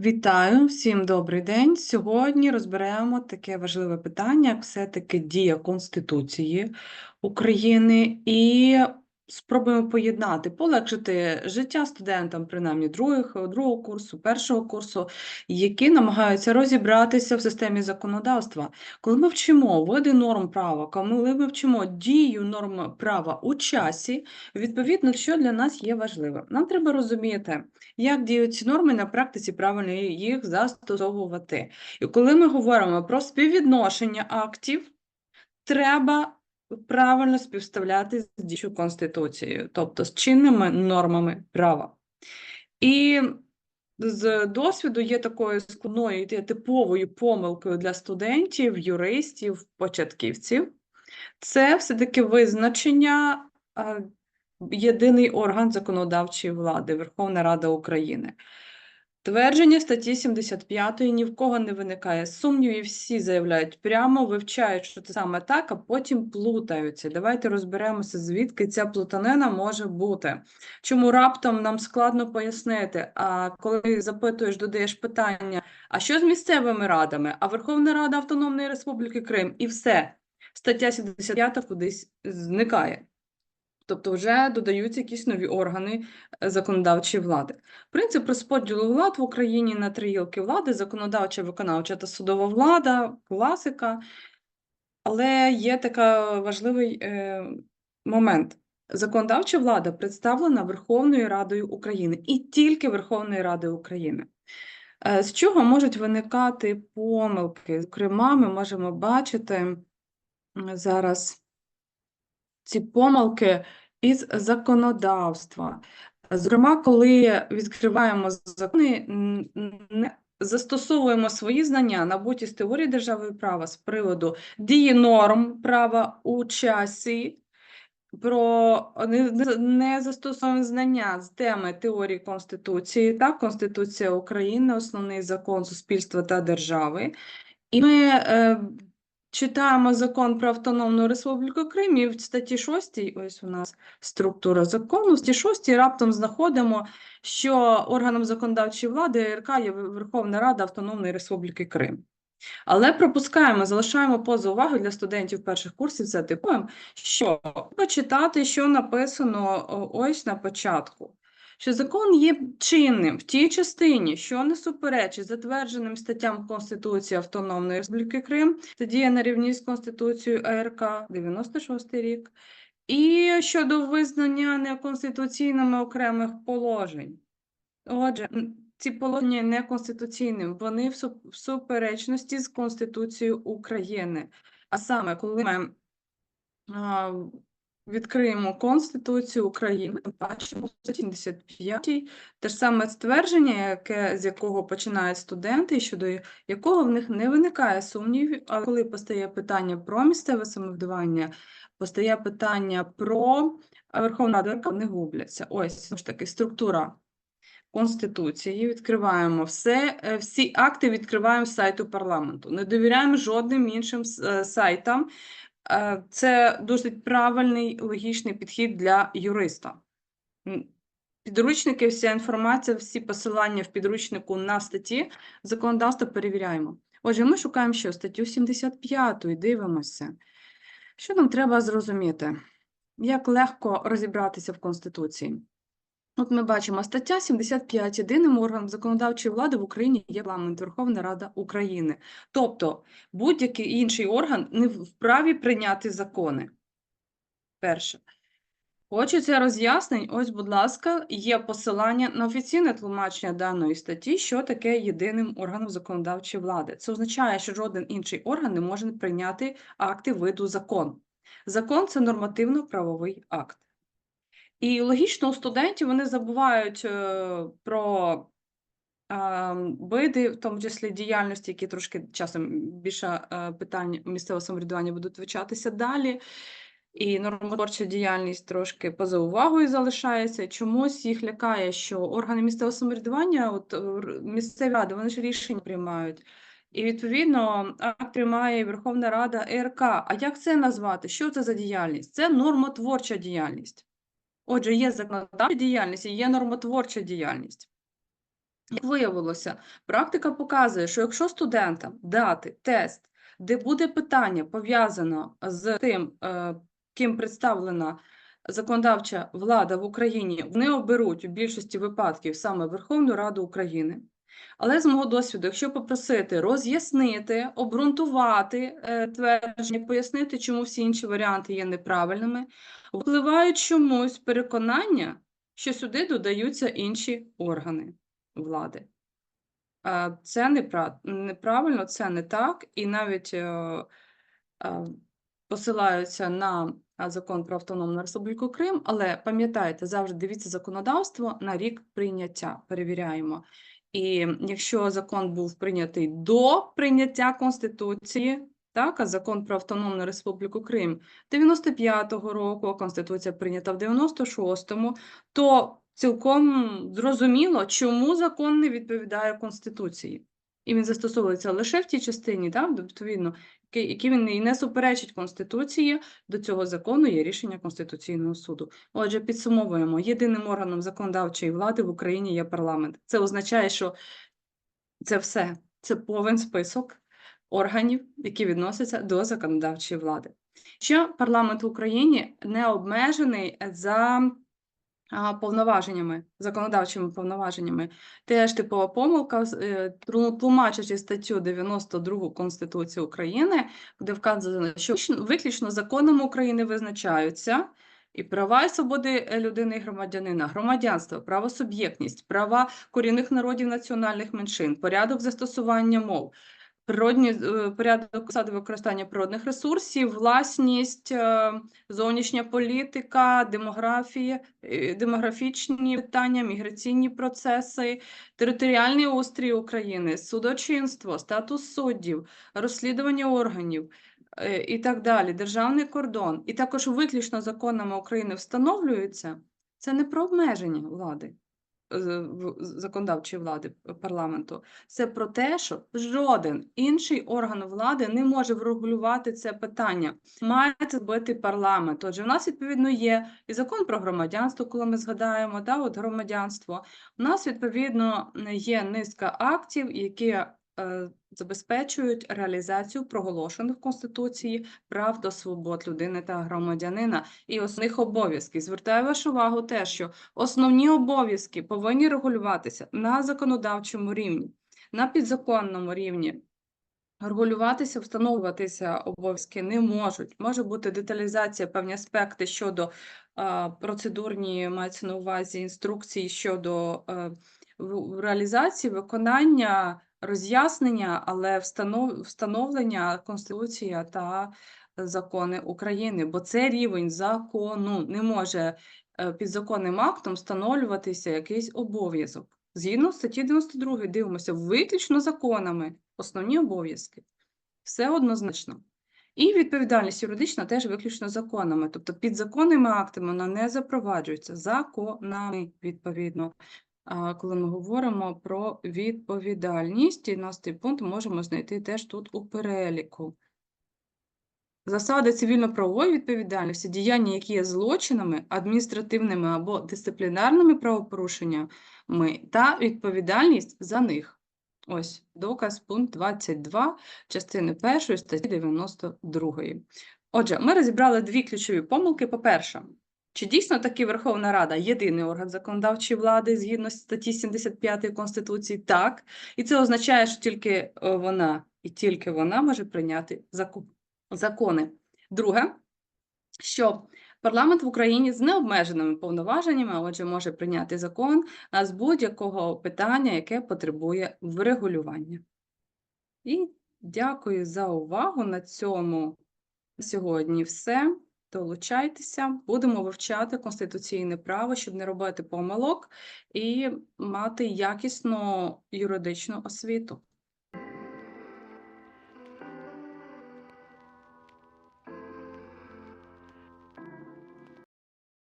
Вітаю, всім добрий день. Сьогодні розберемо таке важливе питання, як все-таки дія Конституції України, і спробуємо поєднати, полегшити життя студентам, принаймні других, другого курсу, першого курсу, які намагаються розібратися в системі законодавства. Коли ми вчимо види норм права, коли ми вчимо дію норм права у часі, відповідно, що для нас є важливим. Нам треба розуміти, як діють ці норми на практиці правильно їх застосовувати. І коли ми говоримо про співвідношення актів, треба правильно співставляти з діючою Конституцією, тобто з чинними нормами права. І з досвіду є такою складною типовою помилкою для студентів, юристів, початківців. Це все-таки визначення єдиний орган законодавчої влади Верховна Рада України. Твердження статті 75 ні в кого не виникає сумнівів, всі заявляють прямо, вивчають, що це саме так, а потім плутаються. Давайте розберемося, звідки ця плутанина може бути. Чому раптом нам складно пояснити, а коли запитуєш, додаєш питання, а що з місцевими радами, а Верховна Рада Автономної Республіки Крим і все, стаття 75 кудись зникає. Тобто вже додаються якісь нові органи е, законодавчої влади. Принцип розподілу влад в Україні на три гілки влади: законодавча, виконавча та судова влада, класика. Але є такий важливий е, момент. Законодавча влада представлена Верховною Радою України і тільки Верховною Радою України. Е, з чого можуть виникати помилки? Зокрема, ми можемо бачити зараз ці помилки із законодавства. Зокрема, коли відкриваємо закони, не застосовуємо свої знання, набуті з теорії держави права з приводу дії норм права у часі, про не, застосовуємо знання з теми теорії Конституції, так, Конституція України, основний закон суспільства та держави. І ми е, Читаємо закон про Автономну Республіку Крим, і в статті 6, ось у нас структура закону, в статті 6 раптом знаходимо, що органом законодавчої влади РК є Верховна Рада Автономної Республіки Крим. Але пропускаємо, залишаємо поза увагою для студентів перших курсів це типом, що почитати, що написано ось на початку що закон є чинним в тій частині, що не суперечить затвердженим статтям Конституції Автономної Республіки Крим, це діє на рівні з Конституцією АРК 96 рік, і щодо визнання неконституційними окремих положень. Отже, ці положення неконституційним, вони в суперечності з Конституцією України. А саме, коли ми Відкриємо Конституцію України, бачимо в 175 те ж саме ствердження, яке, з якого починають студенти, щодо якого в них не виникає сумнівів, але коли постає питання про місцеве самоврядування, постає питання про Верховну Раду, вони губляться. Ось ж таки структура Конституції. Відкриваємо все, е, всі акти відкриваємо з сайту парламенту. Не довіряємо жодним іншим е, сайтам. Е, це досить правильний логічний підхід для юриста. Підручники, вся інформація, всі посилання в підручнику на статті законодавства перевіряємо. Отже, ми шукаємо що? Статтю 75 і дивимося. Що нам треба зрозуміти? Як легко розібратися в Конституції? От ми бачимо стаття 75. Єдиним органом законодавчої влади в Україні є парламент Верховна Рада України. Тобто будь-який інший орган не вправі прийняти закони. Перше. Хочеться роз'яснень, ось, будь ласка, є посилання на офіційне тлумачення даної статті, що таке єдиним органом законодавчої влади. Це означає, що жоден інший орган не може прийняти акти виду закон. Закон це нормативно-правовий акт. І логічно у студентів вони забувають е, про види, в тому числі діяльності, які трошки часом більше е, питань місцевого самоврядування будуть вивчатися далі. І нормотворча діяльність трошки поза увагою залишається. Чомусь їх лякає, що органи місцевого самоврядування, от місцеві ради, вони ж рішення приймають. І відповідно акт приймає Верховна Рада РК. А як це назвати? Що це за діяльність? Це нормотворча діяльність. Отже, є законодавча діяльність і є нормотворча діяльність. Як виявилося, практика показує, що якщо студентам дати тест, де буде питання пов'язано з тим, е, ким представлена законодавча влада в Україні, вони оберуть у більшості випадків саме Верховну Раду України. Але з мого досвіду, якщо попросити роз'яснити, обґрунтувати е, твердження, пояснити, чому всі інші варіанти є неправильними, впливають чомусь переконання, що сюди додаються інші органи влади. А, Це непра- неправильно, це не так, і навіть е, е, посилаються на закон про Автономну Республіку Крим, але пам'ятайте, завжди дивіться законодавство на рік прийняття, перевіряємо. І якщо закон був прийнятий до прийняття Конституції, так, а закон про Автономну Республіку Крим 95-го року, а Конституція прийнята в 96-му, то цілком зрозуміло, чому закон не відповідає Конституції. І він застосовується лише в тій частині, так, відповідно, який він і не суперечить Конституції, до цього закону є рішення Конституційного суду. Отже, підсумовуємо: єдиним органом законодавчої влади в Україні є парламент. Це означає, що це все, це повен список органів, які відносяться до законодавчої влади. Ще парламент в Україні не обмежений за повноваженнями, законодавчими повноваженнями. Теж типова помилка, е, тлумачачи статтю 92 Конституції України, де вказано, що виключно- законами України визначаються і права і свободи е, людини і громадянина, громадянство, правосуб'єктність, права корінних народів національних меншин, порядок застосування мов, природні е, порядок посади використання природних ресурсів, власність, е, зовнішня політика, демографія, е, демографічні питання, міграційні процеси, територіальний устрій України, судочинство, статус суддів, розслідування органів. І так далі, державний кордон, і також виключно законами України встановлюється, це не про обмеження влади, законодавчої влади е, парламенту. Це про те, що жоден інший орган влади не може врегулювати це питання. Має це бути парламент. Отже, у нас відповідно є і закон про громадянство, коли ми згадаємо, да, от громадянство. У нас відповідно є низка актів, які забезпечують реалізацію проголошених в Конституції прав до свобод людини та громадянина і основних обов'язків. Звертаю вашу увагу те, що основні обов'язки повинні регулюватися на законодавчому рівні, на підзаконному рівні. Регулюватися, встановлюватися обов'язки не можуть. Може бути деталізація, певні аспекти щодо а, процедурні, мається на увазі інструкції щодо е, реалізації, виконання, роз'яснення, але встанов, встановлення Конституції та закони України, бо це рівень закону. Не може е, підзаконним актом встановлюватися якийсь обов'язок. Згідно статті 92 дивимося виключно законами, основні обов'язки. Все однозначно. І відповідальність юридична теж виключно законами. Тобто підзаконними актами вона не запроваджується законами, відповідно. Коли ми говоримо про відповідальність, 13 пункт можемо знайти теж тут у переліку. Засади цивільно-правової відповідальності, діяння, які є злочинами, адміністративними або дисциплінарними правопорушеннями, та відповідальність за них. Ось доказ пункт 22 частини 1 статті 92. Отже, ми розібрали дві ключові помилки. По-перше, чи дійсно таки Верховна Рада єдиний орган законодавчої влади згідно статті 75 Конституції? Так. І це означає, що тільки е, вона і тільки вона може прийняти закони. Друге, що парламент в Україні з необмеженими повноваженнями, а отже, може прийняти закон з будь-якого питання, яке потребує врегулювання. І дякую за увагу на цьому сьогодні все. Долучайтеся, будемо вивчати конституційне право, щоб не робити помилок і мати якісну юридичну освіту.